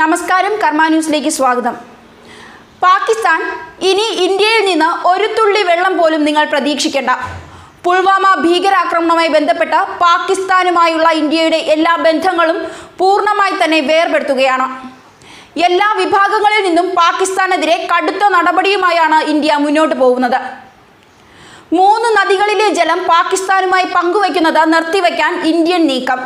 നമസ്കാരം കർമ്മ ന്യൂസിലേക്ക് സ്വാഗതം. പാകിസ്ഥാൻ ഇനി ഇന്ത്യയിൽ നിന്ന് ഒരു തുള്ളി വെള്ളം പോലും നിങ്ങൾ പ്രതീക്ഷിക്കേണ്ട. പുൽവാമ ഭീകരാക്രമണവുമായി ബന്ധപ്പെട്ട പാകിസ്ഥാനുമായുള്ള ഇന്ത്യയുടെ എല്ലാ ബന്ധങ്ങളും പൂർണമായി തന്നെ വേർപെടുത്തുകയാണ്. എല്ലാ വിഭാഗങ്ങളിൽ നിന്നും പാകിസ്ഥാനെതിരെ കടുത്ത നടപടിയുമായാണ് ഇന്ത്യ മുന്നോട്ട് പോകുന്നത്. മൂന്ന് നദികളിലെ ജലം പാകിസ്ഥാനുമായി പങ്കുവയ്ക്കുന്നത് നിർത്തിവെക്കാൻ ഇന്ത്യൻ നീക്കം.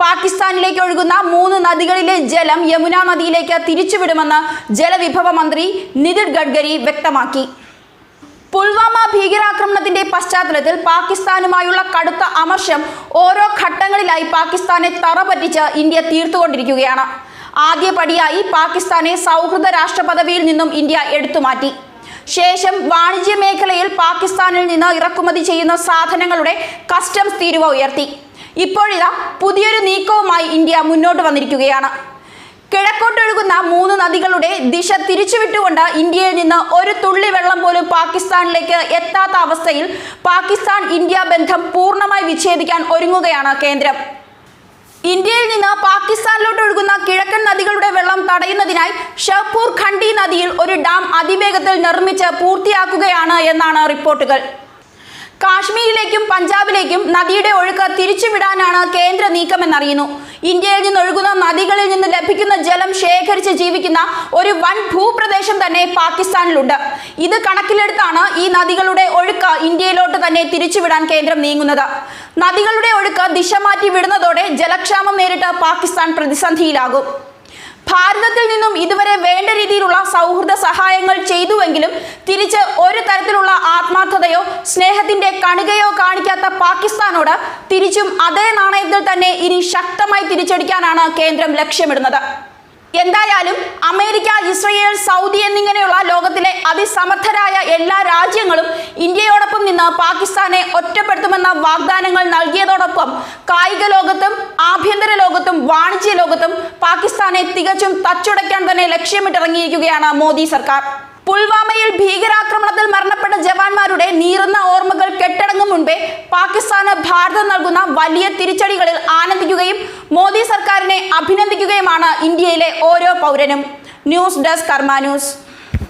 പാകിസ്ഥാനിലേക്ക് ഒഴുകുന്ന മൂന്ന് നദികളിലെ ജലം യമുന നദിയിലേക്ക് തിരിച്ചുവിടുമെന്ന് ജലവിഭവ മന്ത്രി നിതിൻ ഗഡ്കരി വ്യക്തമാക്കി. പുൽവാമ ഭീകരാക്രമണത്തിന്റെ പശ്ചാത്തലത്തിൽ പാകിസ്ഥാനുമായുള്ള കടുത്ത അമർഷം ഓരോ ഘട്ടങ്ങളിലായി പാകിസ്ഥാനെ തറപറ്റിച്ച് ഇന്ത്യ തീർത്തുകൊണ്ടിരിക്കുകയാണ്. ആദ്യപടിയായി പാകിസ്ഥാനെ സൗഹൃദ രാഷ്ട്ര പദവിയിൽ നിന്നും ഇന്ത്യ എടുത്തുമാറ്റി. ശേഷം വാണിജ്യ മേഖലയിൽ പാകിസ്ഥാനിൽ നിന്ന് ഇറക്കുമതി ചെയ്യുന്ന സാധനങ്ങളുടെ കസ്റ്റംസ് തീരുവ ഉയർത്തി. ഇപ്പോഴിതാ പുതിയൊരു നീക്കവുമായി ഇന്ത്യ മുന്നോട്ട് വന്നിരിക്കുകയാണ്. കിഴക്കോട്ടൊഴുകുന്ന മൂന്ന് നദികളുടെ ദിശ തിരിച്ചുവിട്ടുകൊണ്ട് ഇന്ത്യയിൽ നിന്ന് ഒരു തുള്ളി വെള്ളം പോലും പാകിസ്ഥാനിലേക്ക് എത്താത്ത അവസ്ഥയിൽ പാകിസ്ഥാൻ ഇന്ത്യ ബന്ധം പൂർണമായി വിച്ഛേദിക്കാൻ ഒരുങ്ങുകയാണ് കേന്ദ്രം. ഇന്ത്യയിൽ നിന്ന് പാകിസ്ഥാനിലോട്ട് ഒഴുകുന്ന കിഴക്കൻ നദികളുടെ വെള്ളം തടയുന്നതിനായി ഷഹ്പൂർ ഖണ്ഡി നദിയിൽ ഒരു ഡാം അതിവേഗത്തിൽ നിർമ്മിച്ച് പൂർത്തിയാക്കുകയാണ് എന്നാണ് റിപ്പോർട്ടുകൾ. കാശ്മീരിലേക്കും പഞ്ചാബിലേക്കും നദിയുടെ ഒഴുക്ക് തിരിച്ചുവിടാനാണ് കേന്ദ്ര നീക്കമെന്നറിയുന്നു. ഇന്ത്യയിൽ നിന്ന് ഒഴുകുന്ന നദികളിൽ നിന്ന് ലഭിക്കുന്ന ജലം ശേഖരിച്ച് ജീവിക്കുന്ന ഒരു വൻ ഭൂപ്രദേശം തന്നെ പാകിസ്ഥാനിലുണ്ട്. ഇത് കണക്കിലെടുത്താണ് ഈ നദികളുടെ ഒഴുക്ക് ഇന്ത്യയിലോട്ട് തന്നെ തിരിച്ചുവിടാൻ കേന്ദ്രം നീങ്ങുന്നത്. നദികളുടെ ഒഴുക്ക് ദിശ മാറ്റി വിടുന്നതോടെ ജലക്ഷാമം നേരിട്ട് പാകിസ്ഥാൻ പ്രതിസന്ധിയിലാകും. ഭാരതത്തിൽ നിന്നും ഇതുവരെ വേണ്ട രീതിയിലുള്ള സൗഹൃദ സഹായങ്ങൾ ചെയ്തുവെങ്കിലും തിരിച്ച് ഒരു തരത്തിലുള്ള ആത്മാർത്ഥതയോ സ്നേഹത്തിന്റെ കണികയോ കാണിക്കാത്ത പാകിസ്ഥാനോട് തിരിച്ചും അതേ നാണയത്തിൽ തന്നെ ഇനി ശക്തമായി തിരിച്ചടിക്കാനാണ് കേന്ദ്രം ലക്ഷ്യമിടുന്നത്. എന്തായാലും അമേരിക്ക ഇസ്രയേൽ സൗദി എന്നിങ്ങനെയുള്ള ലോകത്തിലെ അതിസമർത്ഥരായ എല്ലാ രാജ്യങ്ങളും ഇന്ത്യയോടൊപ്പം നിന്ന് പാകിസ്ഥാനെ ഒറ്റപ്പെടുത്തുമെന്ന വാഗ്ദാനങ്ങൾ നൽകിയതോടൊപ്പം കായിക ലോകത്തും ആഭ്യന്തര ലോകത്തും വാണിജ്യ ലോകത്തും പാകിസ്ഥാനെ തികച്ചും തച്ചുടയ്ക്കാൻ തന്നെ ലക്ഷ്യമിട്ടിറങ്ങിയിരിക്കുകയാണ് മോദി സർക്കാർ. പുൽവാമയിൽ ഭീകരാക്രമണത്തിൽ മരണപ്പെട്ട ജവാന്മാരുടെ നീറുന്ന ഓർമ്മകൾ കെട്ടടങ്ങും മുൻപേ പാകിസ്ഥാന് ഭാരതം നൽകുന്ന വലിയ തിരിച്ചടികളിൽ ആനന്ദിക്കുകയും മോദി സർക്കാരിനെ അഭിനന്ദിക്കുകയുമാണ് ഇന്ത്യയിലെ ഓരോ പൗരനും. News desk Karma news.